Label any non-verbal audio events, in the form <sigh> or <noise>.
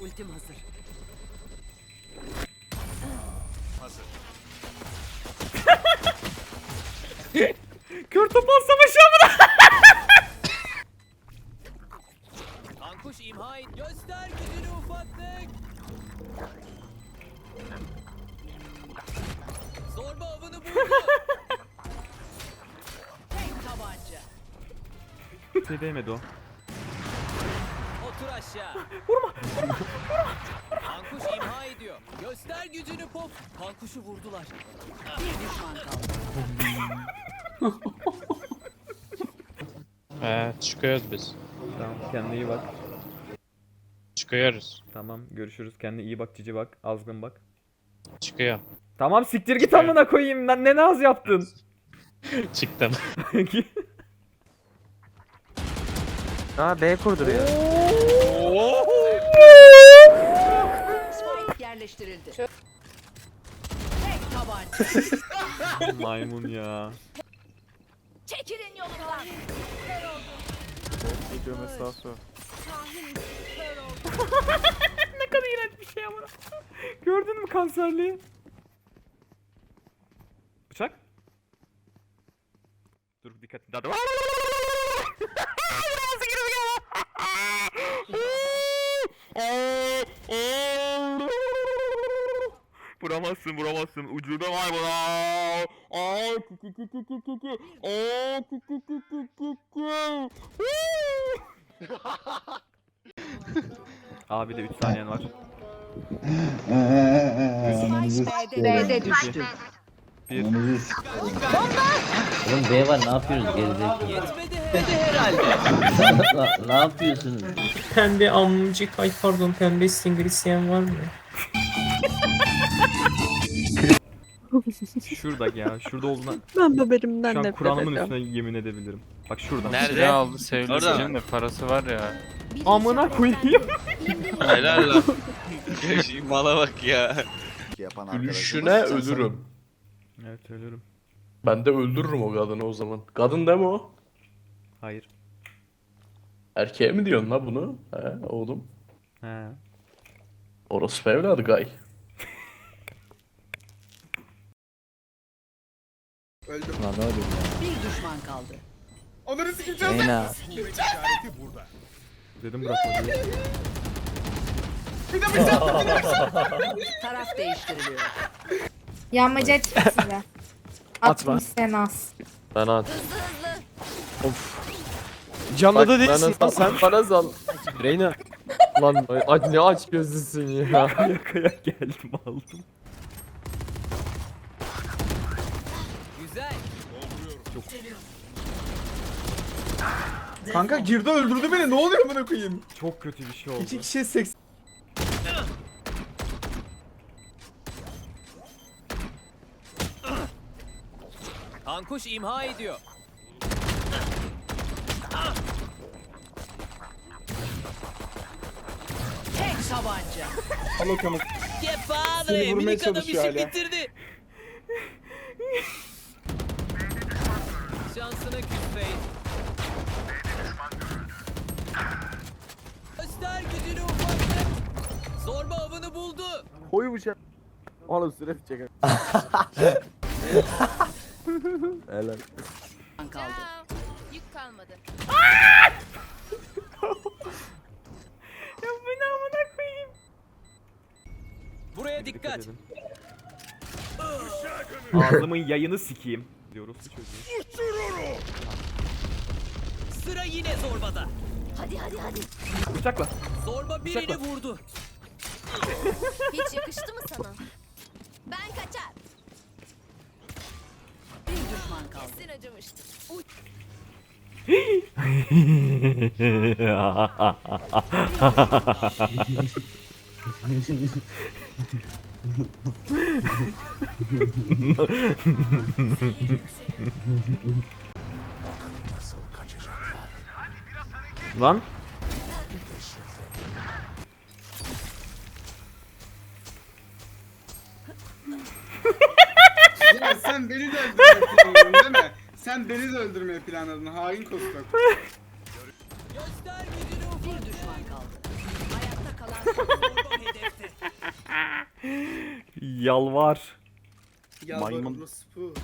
Ultim hazır. Kör <laughs> topal savaşı amına. Kankuş imha et. Göster gücünü ufaklık. Zorba avını buldu. <laughs> Tek tabanca. Şey değmedi o. Otur aşağı. Vurma. Vurma. Kankuş imha ediyor. Göster gücünü pop. Kankuşu vurdular. Bir düşman kaldı. He çıkıyoruz biz. Tamam kendine iyi bak. Çıkıyoruz. Tamam görüşürüz. Kendine iyi bak Cici bak. Azgın bak. Çıkıyor. Tamam siktir git amına koyayım. Lan ne naz yaptın? <laughs> Çıktım. <laughs> Aa B kurduruyor. Spike yerleştirildi. Tek tabanca. <laughs> Maymun ya. Çekilin yolumdan. Video mesafe. ne kadar iğrenç bir şey ama. Gördün mü kanserliği? Bıçak. Dur dikkat. Daha da- Vuramazsın vuramazsın ucunda var bu. Aa, kü kü kü kü kü kü kü. Aa, kü kü kü kü kü kü. Abi de 3 saniyen var. Spike B'de düştü. Bir. Oğlum B var ne yapıyoruz gerizekalı? Yetmedi herhalde. <laughs> ne yapıyorsunuz? Pembe amcık ay pardon pembe isteyen var mı? Şurada ya. Şurada olduğuna <laughs> Ben böberimden şu an nefret Kur'an'ımın ediyorum. üstüne yemin edebilirim. Bak şurada. Nerede? aldı söyleyeceğim de parası var ya. Amına koyayım. Helal lan. <laughs> Mala bak ya. Gülüşüne ölürüm. evet ölürüm. Ben de öldürürüm o kadını o zaman. Kadın değil mi o? Hayır. Erkeğe mi diyorsun la bunu? He oğlum. He. Orospu evladı gay. Lan ne oluyor ya? Bir düşman kaldı. Reyna. Dedim bırakma diye. Taraf değiştiriliyor. Yağmacı açayım size. Atma. 60 sen az. Ben at. Of. Canlı da değilsin lan sen. Bana sal. Reyna. Lan aç ne aç gözlüsün ya. Yakaya geldim aldım. Güzel. Kanka girdi öldürdü beni. Ne oluyor buna koyayım? Çok kötü bir şey oldu. İki kişiye seks. Kankuş imha ediyor. Tek tabanca. Alo kanı. Ye padre. Seni vurmaya Minik adam çalışıyor hala. Şansına küsmeyin. Göster gücünü ufaklık. Zorba avını buldu. Koy bıçak. Oğlum süre çeker. Helal. Kaldı. Yük kalmadı. <laughs> Ya bu ne amına koyayım. Buraya dikkat. edin. Ağzımın yayını sikeyim. Diyoruz bu çocuğu. Sıra yine zorbada. Hadi hadi hadi. Bıçakla. Zorba birini Bıçakla. vurdu. Hiç yakıştı mı sana? Ben kaçar. Bir düşman kaldı. Kesin acımıştır. Lan. Sen beni de öldürmeye planladın değil mi? Sen beni de öldürmeye planladın. Hain kostok. Göster gücünü Bir düşman kaldı. Ayakta kalan <laughs> Yalvar. Yalvar Maymun. orospu.